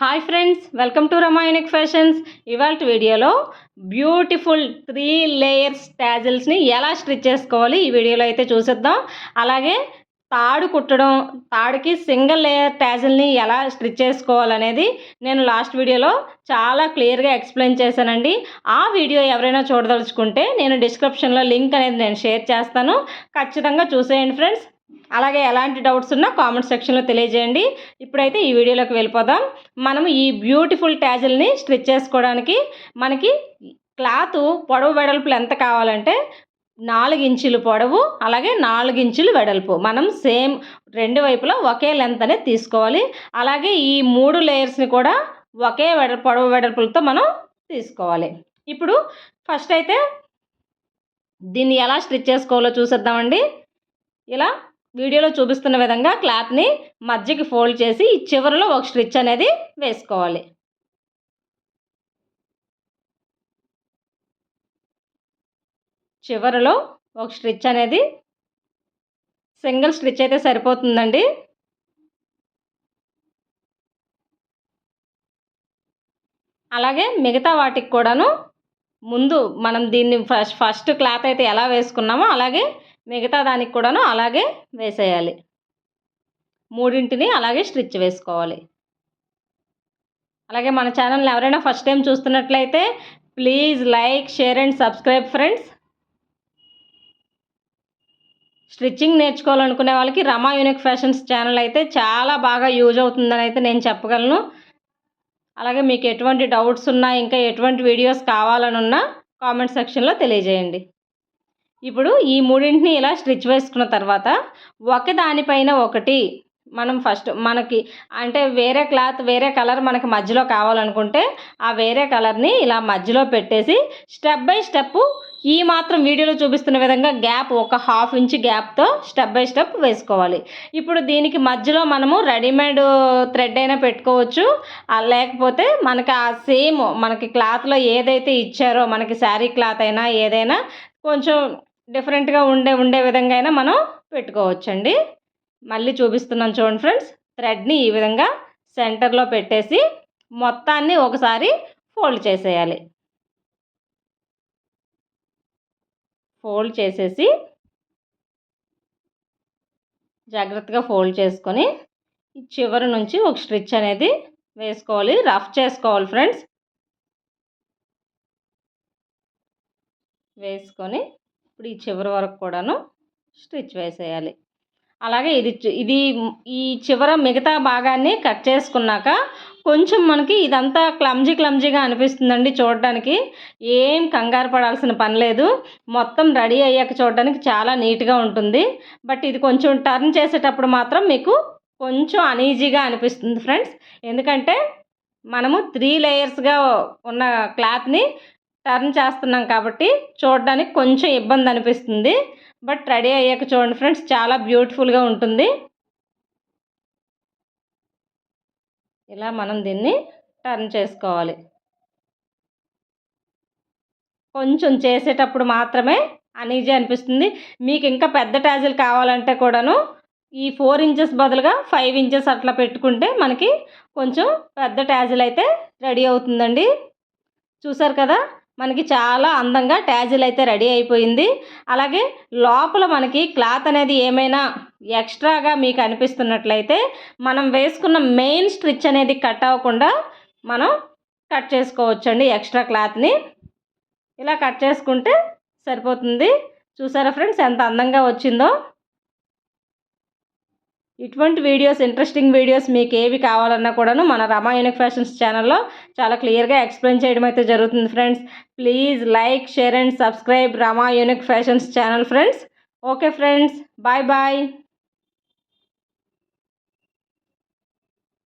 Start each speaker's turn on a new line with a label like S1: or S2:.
S1: Hi friends welcome to Rama Unique Fashions. ఇవాళ వీడియోలో beautiful three layers ట్యాజిల్స్ని ఎలా stitch చేసుకోవాలి ఈ వీడియోలో అయితే చూసేద్దాం. అలాగే తాడు కుట్టడం తాడుకి సింగిల్ లేయర్ ట్యాజిల్ని ఎలా స్టిచ్ చేసుకోవాలనేది నేను లాస్ట్ వీడియోలో చాలా క్లియర్గా ఎక్స్ప్లెయిన్ చేశానండి. ఆ వీడియో ఎవరైనా చూడదలుచుకుంటే నేను డిస్క్రిప్షన్లో లింక్ అనేది నేను షేర్ చేస్తాను. ఖచ్చితంగా చూసేయండి ఫ్రెండ్స్. అలాగే ఎలాంటి డౌట్స్ ఉన్నా కామెంట్ సెక్షన్లో తెలియజేయండి. ఇప్పుడైతే ఈ వీడియోలోకి వెళ్ళిపోదాం. మనం ఈ బ్యూటిఫుల్ ట్యాజిల్ని స్టిచ్ చేసుకోవడానికి మనకి క్లాత్ పొడవు వెడల్పులు ఎంత కావాలంటే నాలుగు ఇంచులు పొడవు అలాగే నాలుగు ఇంచులు వెడల్పు. మనం సేమ్ రెండు వైపులా ఒకే లెంత్ అనేది తీసుకోవాలి. అలాగే ఈ మూడు లేయర్స్ని కూడా ఒకే వెడ పొడవు వెడల్పులతో మనం తీసుకోవాలి. ఇప్పుడు ఫస్ట్ అయితే దీన్ని ఎలా స్టిచ్ చేసుకోవాలో చూసేద్దామండి. ఇలా వీడియోలో చూపిస్తున్న విధంగా క్లాత్ని మధ్యకి ఫోల్డ్ చేసి ఈ చివరిలో ఒక స్టిచ్ అనేది వేసుకోవాలి. చివరిలో ఒక స్టిచ్ అనేది సింగిల్ స్టిచ్ అయితే సరిపోతుందండి. అలాగే మిగతా వాటికి కూడాను ముందు మనం దీన్ని ఫస్ట్ ఫస్ట్ క్లాత్ అయితే ఎలా వేసుకున్నామో అలాగే మిగతా దానికి కూడాను అలాగే వేసేయాలి. మూడింటిని అలాగే స్టిచ్ వేసుకోవాలి. అలాగే మన ఛానల్ని ఎవరైనా ఫస్ట్ టైం చూస్తున్నట్లయితే please like share and subscribe friends. Stitching నేర్చుకోవాలనుకునే వాళ్ళకి రమా యూనిక్ ఫ్యాషన్స్ ఛానల్ అయితే చాలా బాగా యూజ్ అవుతుందని అయితే నేను చెప్పగలను. అలాగే మీకు ఎటువంటి డౌట్స్ ఉన్నా ఇంకా ఎటువంటి వీడియోస్ కావాలనున్నా కామెంట్ సెక్షన్లో తెలియజేయండి. ఇప్పుడు ఈ మూడింటిని ఇలా స్టిచ్ వేసుకున్న తర్వాత ఒకదానిపైన ఒకటి మనం ఫస్ట్ మనకి అంటే వేరే క్లాత్ వేరే కలర్ మనకి మధ్యలో కావాలనుకుంటే ఆ వేరే కలర్ని ఇలా మధ్యలో పెట్టేసి స్టెప్ బై స్టెప్ ఈ మాత్రం వీడియోలో చూపిస్తున్న విధంగా గ్యాప్ ఒక హాఫ్ ఇంచ్ గ్యాప్తో స్టెప్ బై స్టెప్ వేసుకోవాలి. ఇప్పుడు దీనికి మధ్యలో మనము రెడీమేడ్ థ్రెడ్ అయినా పెట్టుకోవచ్చు. లేకపోతే మనకి ఆ సేమ్ మనకి క్లాత్లో ఏదైతే ఇచ్చారో మనకి శారీ క్లాత్ అయినా ఏదైనా కొంచెం డిఫరెంట్గా ఉండే ఉండే విధంగా అయినా మనం పెట్టుకోవచ్చండి. మళ్ళీ చూపిస్తున్నాను చూడండి ఫ్రెండ్స్. థ్రెడ్ని ఈ విధంగా సెంటర్లో పెట్టేసి మొత్తాన్ని ఒకసారి ఫోల్డ్ చేసేయాలి. ఫోల్డ్ చేసేసి జాగ్రత్తగా ఫోల్డ్ చేసుకొని చివరి నుంచి ఒక స్టిచ్ అనేది వేసుకోవాలి. రఫ్ చేసుకోవాలి ఫ్రెండ్స్. వేసుకొని ఇప్పుడు ఈ చివరి వరకు కూడాను స్టిచ్ వేసేయాలి. అలాగే ఇది ఇది ఈ చివర మిగతా భాగాన్ని కట్ చేసుకున్నాక కొంచెం మనకి ఇదంతా క్లమ్జీ క్లమ్జీగా అనిపిస్తుందండి చూడడానికి. ఏం కంగారు పడాల్సిన పని లేదు. మొత్తం రెడీ అయ్యాక చూడడానికి చాలా నీట్గా ఉంటుంది. బట్ ఇది కొంచెం టర్న్ చేసేటప్పుడు మాత్రం మీకు కొంచెం అనీజీగా అనిపిస్తుంది ఫ్రెండ్స్. ఎందుకంటే మనము త్రీ లేయర్స్గా ఉన్న క్లాత్ని టర్న్ చేస్తున్నాం కాబట్టి చూడడానికి కొంచెం ఇబ్బంది అనిపిస్తుంది. బట్ రెడీ అయ్యాక చూడండి ఫ్రెండ్స్ చాలా బ్యూటిఫుల్గా ఉంటుంది. ఇలా మనం దీన్ని టర్న్ చేసుకోవాలి. కొంచెం చేసేటప్పుడు మాత్రమే అనీజీ అనిపిస్తుంది. మీకు ఇంకా పెద్ద టాజిల్ కావాలంటే కూడాను ఈ ఫోర్ ఇంచెస్ బదులుగా ఫైవ్ ఇంచెస్ అట్లా పెట్టుకుంటే మనకి కొంచెం పెద్ద ట్యాజిల్ అయితే రెడీ అవుతుందండి. చూసారు కదా? మనకి చాలా అందంగా ట్యాజిల్ అయితే రెడీ అయిపోయింది. అలాగే లోపల మనకి క్లాత్ అనేది ఏమైనా ఎక్స్ట్రాగా మీకు అనిపిస్తున్నట్లయితే మనం వేసుకున్న మెయిన్ స్ట్రిచ్ అనేది కట్ అవ్వకుండా మనం కట్ చేసుకోవచ్చండి ఎక్స్ట్రా క్లాత్ని. ఇలా కట్ చేసుకుంటే సరిపోతుంది. చూసారా ఫ్రెండ్స్ ఎంత అందంగా వచ్చిందో? ఇటువంటి వీడియోస్ ఇంట్రెస్టింగ్ వీడియోస్ మీకు ఏవి కావాలన్నా కూడాను మన రమా యూనిక్ ఫ్యాషన్స్ ఛానల్లో చాలా క్లియర్గా ఎక్స్ప్లెయిన్ చేయడం అయితే జరుగుతుంది friends please like share and subscribe Rama Unique Fashions channel friends okay friends bye bye